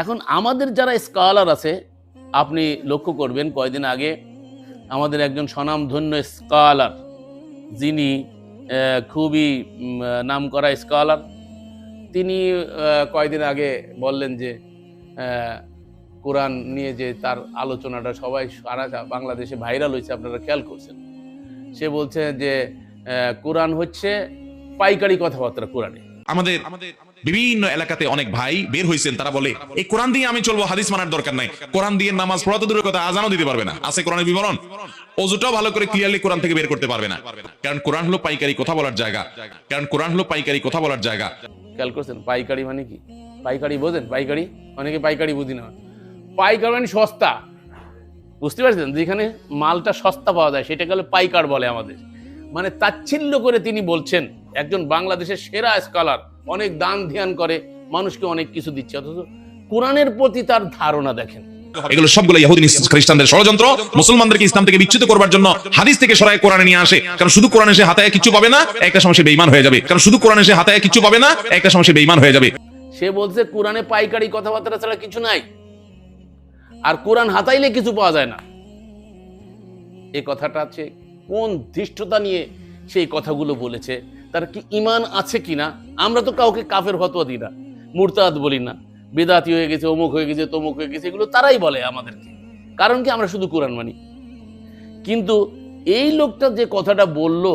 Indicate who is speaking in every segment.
Speaker 1: এখন আমাদের যারা স্কলার আছে, আপনি লক্ষ্য করবেন কয়দিন আগে আমাদের একজন স্বনামধন্য স্কলার, যিনি খুবই নাম করা স্কলার। তিনি কয়দিন আগে বললেন যে কোরআন নিয়ে যে তার আলোচনাটা সবাই সারা বাংলাদেশে ভাইরাল হয়েছে, আপনারা খেয়াল করছেন। সে বলছে যে কোরআন হচ্ছে পাইকারি কথাবার্তা কোরআনে।
Speaker 2: আমাদের বিভিন্ন এলাকাতে অনেক ভাই বের হয়েছেন তারা বলে, এই কোরআন দিয়ে আমি চলবো, হাদিস মানার দরকার নাই। কোরআন দিয়ে নামাজ পড়া তো দূরের কথা, আজানও দিতে পারবে না। আছে কোরআনের বিবরণ? অজুটাও ভালো করে ক্লিয়ারলি কোরআন থেকে বের করতে পারবে না। কারণ কোরআন হলো পাইকারি কথা বলার জায়গা। কারণ কোরআন হলো পাইকারি কথা বলার জায়গা।
Speaker 1: খেয়াল করছেন, পাইকারি মানে কি? পাইকারি বোঝেন? পাইকারি? অনেকে পাইকারি বুঝি না। পাইকারি মানে সস্তা। বুঝতে পারছেন? যেখানে মালটা সস্তা পাওয়া যায় সেটা গেলে পাইকার বলে আমাদের। মানে তাচ্ছিল্য করে তিনি বলছেন একজন বাংলাদেশের সেরা স্কলার অনেক দান ধ্যান করে মানুষকে অনেক কিছু দিচ্ছে। অথচ কোরআনের প্রতি তার ধারণা দেখেন।
Speaker 2: এগুলো সবগুলো ইহুদি খ্রিস্টানদের ষড়যন্ত্র। মুসলমানদেরকে ইসলাম থেকে বিচ্যুত করবার জন্য হাদিস থেকে সরাই কোরআনে নিয়ে আসে। কারণ শুধু কোরআনে সে হাতায় কিছু পাবে না একটা সময় সে বেইমান হয়ে যাবে। কারণ শুধু কোরআনে সে হাতায় কিছু পাবে না একটা সময় সে বেইমান হয়ে যাবে।
Speaker 1: সে বলছে কোরআনে পাইকারি কথাবার্তা ছাড়া কিছু নাই। আর কোরআন হাতাইলে কিছু পাওয়া যায় না। এই কথাটা আছে কোন ধৃষ্টতা নিয়ে সেই কথাগুলো বলেছে? তার কি ইমান আছে কিনা? আমরা তো কাউকে কাফের হতোয়া দিই না। মুরতাদ বলি না। বেদাতি হয়ে গেছে অমুক হয়ে গেছে তমুক হয়ে গেছে এগুলো তারাই বলে আমাদেরকে। কারণ কি? আমরা শুধু কোরআন মানি। কিন্তু এই লোকটা যে কথাটা বলল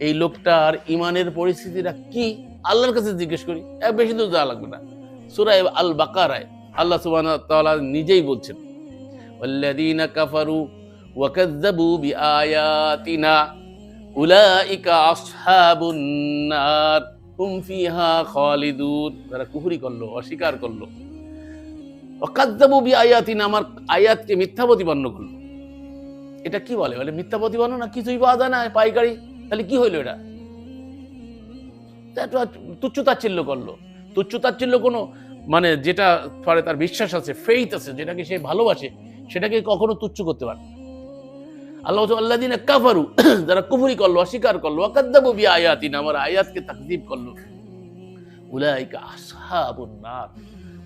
Speaker 1: এই লোকটার ইমানের পরিস্থিতিটা কি? আল্লাহর কাছে জিজ্ঞেস করি। এ, বেশি দূর যাওয়া লাগবে না। সুরায় আল বাকারায় আল্লাহ তাআলা নিজেই বলছেন ওয়া কাযযাবু বিআয়াতিনা উলাইকা আসহাবুন নার হুম ফিহা খালিদুন তারা কুফরি করল, অস্বীকার করল। ওয়া কাযযাবু বিআয়াতিনা আমার আয়াতকে মিথ্যা প্রতিপন্ন করল। এটা কি বলে? বলে, মিথ্যা প্রতিপন্ন না, কিছুই পাওয়া যায় না পাইকারি। তাহলে কি হইল এটা? তা একটু তুচ্ছ তাচ্ছিল্য করল। তুচ্ছ তাচ্ছিল্য কোনো মানে যেটা তার বিশ্বাস আছে ফেইথ আছে, যেটাকে সে ভালোবাসে, সেটাকে কখনো তুচ্ছ করতে পারে। আল্লাহ আল্লাহ দিনে কাফারু, যারা কুফুরি করল, অস্বীকার করল অকাদ্দাবু বি আয়াতিন আমার আয়াতকে তাকদীব করল। উলাইকা আসহাবুন নার।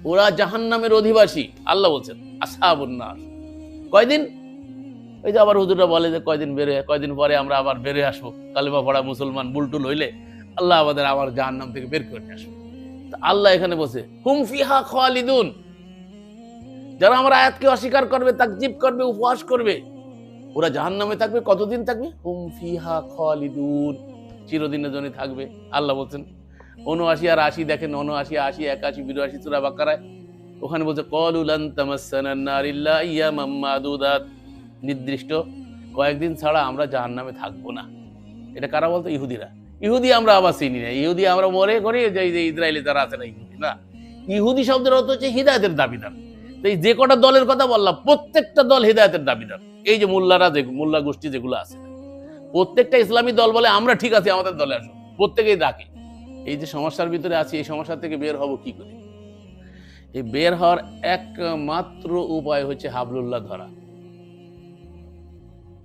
Speaker 1: ওরা জাহান্নামের অধিবাসী, আল্লাহ বলছেন, আসহাবুন কয়দিন? ওই যে আবার হুজুররা বলে যে, কয়দিন বেরোয় কয়দিন পরে আমরা আবার বেরোয় আসব। কালিমা পড়া মুসলমান বুলটুল হইলে আল্লাহ আমাদের আবার জাহান্নাম থেকে বের করে নিয়ে আসবে। আল্লাহ এখানে বসে হুম ফিহা খালিদুন। যারা আমার আয়াতকে অস্বীকার করবে তাকজিব করবে, উপহাস করবে ওরা জাহান্নামে থাকবে, কতদিন থাকবে? হুম খালিদুন। চিরদিনের জন্য থাকবে। আল্লাহ বলছেন উনআশি আর আশি দেখেন উনআশি আশি, একাশি, বিরাশি চূড়া বাকারায়। ওখানে বলছে কলুলান তামাসানান নারিল্লা ইয়ামাম নির্দিষ্ট কয়েকদিন ছাড়া আমরা জাহান্নামে থাকব না। এটা কারা বলতো? ইহুদিরা। ইহুদি আমরা আবার চিনি না। ইহুদি আমরা মনে করি যে ইসরায়েলি যারা আছে না ইহুদি। না। ইহুদি শব্দের অর্থ হচ্ছে হৃদায়তের দাবিদার। এই যে কটা দলের কথা বললাম, প্রত্যেকটা দল হৃদায়তের দাবিদার এই যে মোল্লারা যে মোল্লা গোষ্ঠী যেগুলো আছে। প্রত্যেকটা ইসলামী দল বলে, আমরা ঠিক আছি, আমাদের দলে আসো। প্রত্যেকেই ডাকে। এই যে সমস্যার ভিতরে আছি, এই সমস্যা থেকে বের হব কি করে? এই বের হওয়ার একমাত্র উপায় হচ্ছে হাবলুল্লাহ ধরা।